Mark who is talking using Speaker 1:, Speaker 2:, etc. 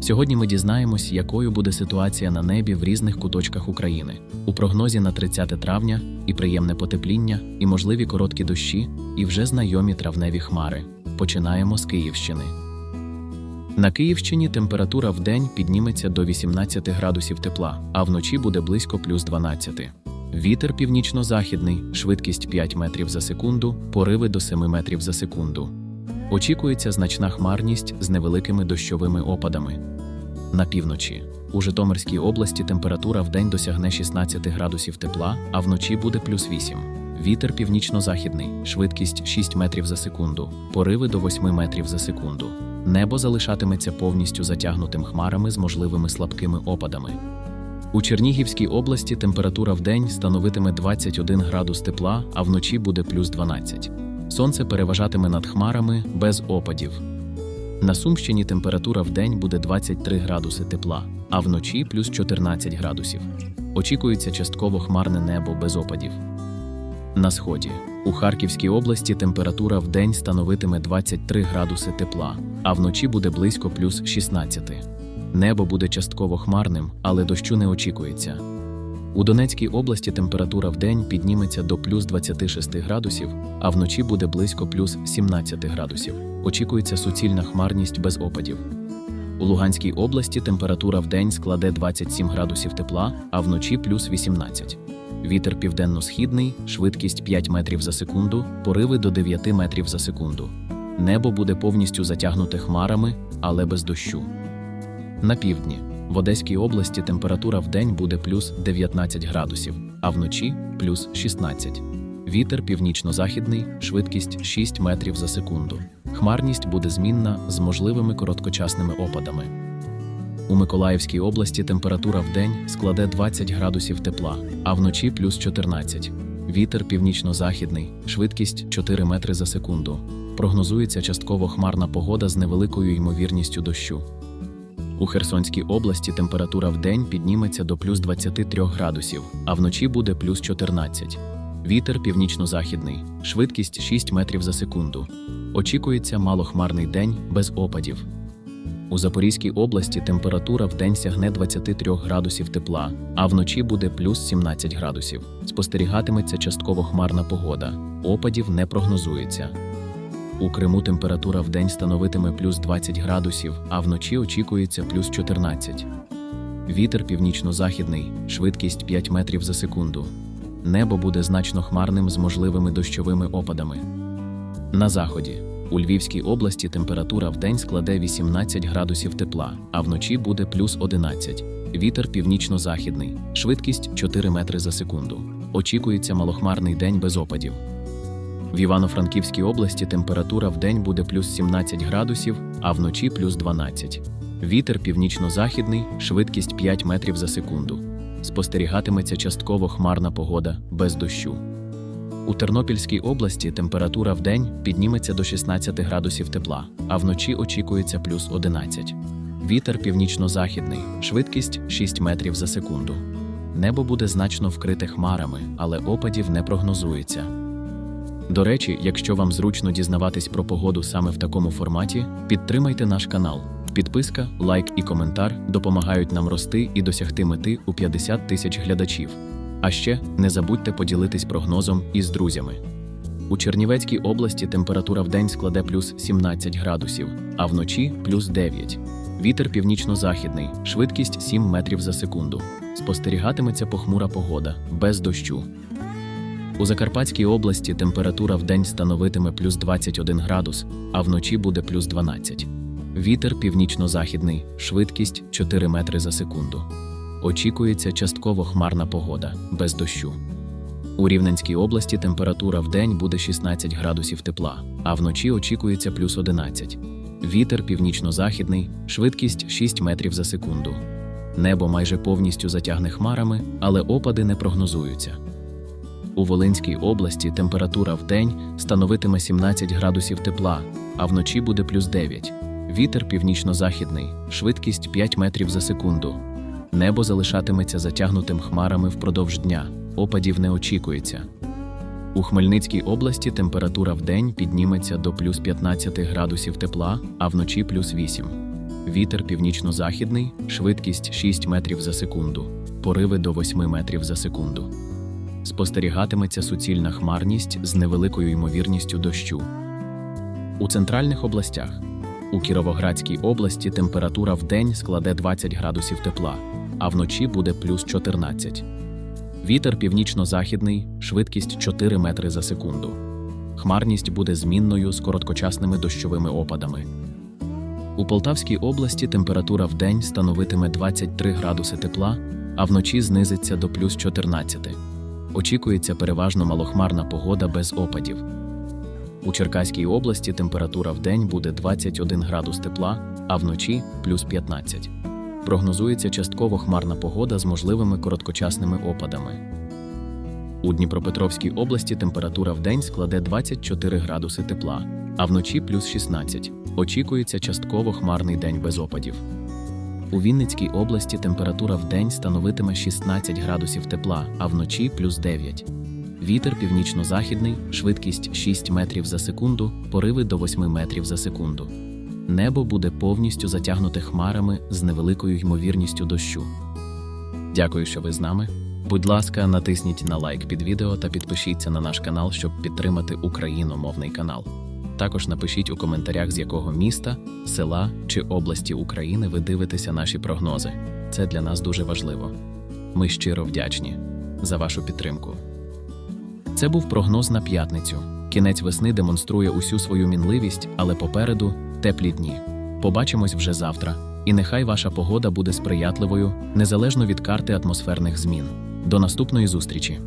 Speaker 1: Сьогодні ми дізнаємось, якою буде ситуація на небі в різних куточках України. У прогнозі на 30 травня і приємне потепління, і можливі короткі дощі, і вже знайомі травневі хмари. Починаємо з Київщини. На Київщині температура в день підніметься до 18 градусів тепла, а вночі буде близько плюс 12. Вітер північно-західний, швидкість 5 метрів за секунду, пориви до 7 метрів за секунду. Очікується значна хмарність з невеликими дощовими опадами. На півночі. У Житомирській області температура вдень досягне 16 градусів тепла, а вночі буде плюс 8. Вітер північно-західний, швидкість 6 метрів за секунду, пориви до 8 метрів за секунду. Небо залишатиметься повністю затягнутим хмарами з можливими слабкими опадами. У Чернігівській області температура вдень становитиме 21 градус тепла, а вночі буде плюс 12. Сонце переважатиме над хмарами без опадів. На Сумщині температура вдень буде 23 градуси тепла, а вночі плюс 14 градусів. Очікується частково хмарне небо без опадів. На сході. У Харківській області температура вдень становитиме 23 градуси тепла, а вночі буде близько плюс 16. Небо буде частково хмарним, але дощу не очікується. У Донецькій області температура вдень підніметься до плюс 26 градусів, а вночі буде близько плюс 17 градусів. Очікується суцільна хмарність без опадів. У Луганській області температура вдень складе 27 градусів тепла, а вночі плюс 18. Вітер південно-східний, швидкість 5 метрів за секунду, пориви до 9 метрів за секунду. Небо буде повністю затягнуте хмарами, але без дощу. На півдні. В Одеській області температура вдень буде плюс 19 градусів, а вночі плюс 16. Вітер північно-західний, швидкість 6 метрів за секунду. Хмарність буде змінна з можливими короткочасними опадами. У Миколаївській області температура вдень складе 20 градусів тепла, а вночі плюс 14. Вітер північно-західний, швидкість 4 метри за секунду. Прогнозується частково хмарна погода з невеликою ймовірністю дощу. У Херсонській області температура вдень підніметься до плюс 23 градусів, а вночі буде плюс 14. Вітер північно-західний, швидкість 6 метрів за секунду. Очікується малохмарний день без опадів. У Запорізькій області температура вдень сягне 23 градусів тепла, а вночі буде плюс 17 градусів. Спостерігатиметься частково хмарна погода. Опадів не прогнозується. У Криму температура вдень становитиме плюс 20 градусів, а вночі очікується плюс 14. Вітер північно-західний, швидкість 5 метрів за секунду. Небо буде значно хмарним з можливими дощовими опадами. На заході. У Львівській області температура вдень складе 18 градусів тепла, а вночі буде плюс 11. Вітер північно-західний, швидкість 4 метри за секунду. Очікується малохмарний день без опадів. В Івано-Франківській області температура вдень буде плюс 17 градусів, а вночі плюс 12. Вітер північно-західний, швидкість 5 метрів за секунду. Спостерігатиметься частково хмарна погода без дощу. У Тернопільській області температура вдень підніметься до 16 градусів тепла, а вночі очікується плюс 11. Вітер північно-західний, швидкість 6 метрів за секунду. Небо буде значно вкрите хмарами, але опадів не прогнозується. До речі, якщо вам зручно дізнаватись про погоду саме в такому форматі, підтримайте наш канал. Підписка, лайк і коментар допомагають нам рости і досягти мети у 50 тисяч глядачів. А ще не забудьте поділитись прогнозом із друзями. У Чернівецькій області температура вдень складе плюс 17 градусів, а вночі плюс 9. Вітер північно-західний, швидкість 7 метрів за секунду. Спостерігатиметься похмура погода, без дощу. У Закарпатській області температура вдень становитиме плюс 21 градус, а вночі буде плюс 12. Вітер північно-західний, швидкість 4 метри за секунду. Очікується частково хмарна погода, без дощу. У Рівненській області температура вдень буде 16 градусів тепла, а вночі очікується плюс 11. Вітер північно-західний, швидкість 6 метрів за секунду. Небо майже повністю затягне хмарами, але опади не прогнозуються. У Волинській області температура вдень становитиме 17 градусів тепла, а вночі буде плюс 9. Вітер північно-західний, швидкість 5 метрів за секунду. Небо залишатиметься затягнутим хмарами впродовж дня, опадів не очікується. У Хмельницькій області температура вдень підніметься до плюс 15 градусів тепла, а вночі плюс 8. Вітер північно-західний, швидкість 6 метрів за секунду, пориви до 8 метрів за секунду. Спостерігатиметься суцільна хмарність з невеликою ймовірністю дощу. У центральних областях. У Кіровоградській області температура в день складе 20 градусів тепла, а вночі буде плюс 14. Вітер північно-західний, швидкість 4 метри за секунду. Хмарність буде змінною з короткочасними дощовими опадами. У Полтавській області температура в день становитиме 23 градуси тепла, а вночі знизиться до плюс 14. Очікується переважно малохмарна погода без опадів. У Черкаській області температура в день буде 21 градус тепла, а вночі плюс 15. Прогнозується частково хмарна погода з можливими короткочасними опадами. У Дніпропетровській області температура в день складе 24 градуси тепла, а вночі плюс 16. Очікується частково хмарний день без опадів. У Вінницькій області температура в день становитиме 16 градусів тепла, а вночі плюс 9. Вітер північно-західний, швидкість 6 метрів за секунду, пориви до 8 метрів за секунду. Небо буде повністю затягнуте хмарами з невеликою ймовірністю дощу. Дякую, що ви з нами. Будь ласка, натисніть на лайк під відео та підпишіться на наш канал, щоб підтримати україномовний канал. Також напишіть у коментарях, з якого міста, села чи області України ви дивитеся наші прогнози. Це для нас дуже важливо. Ми щиро вдячні за вашу підтримку. Це був прогноз на п'ятницю. Кінець весни демонструє усю свою мінливість, але попереду теплі дні. Побачимось вже завтра, і нехай ваша погода буде сприятливою, незалежно від карти атмосферних змін. До наступної зустрічі!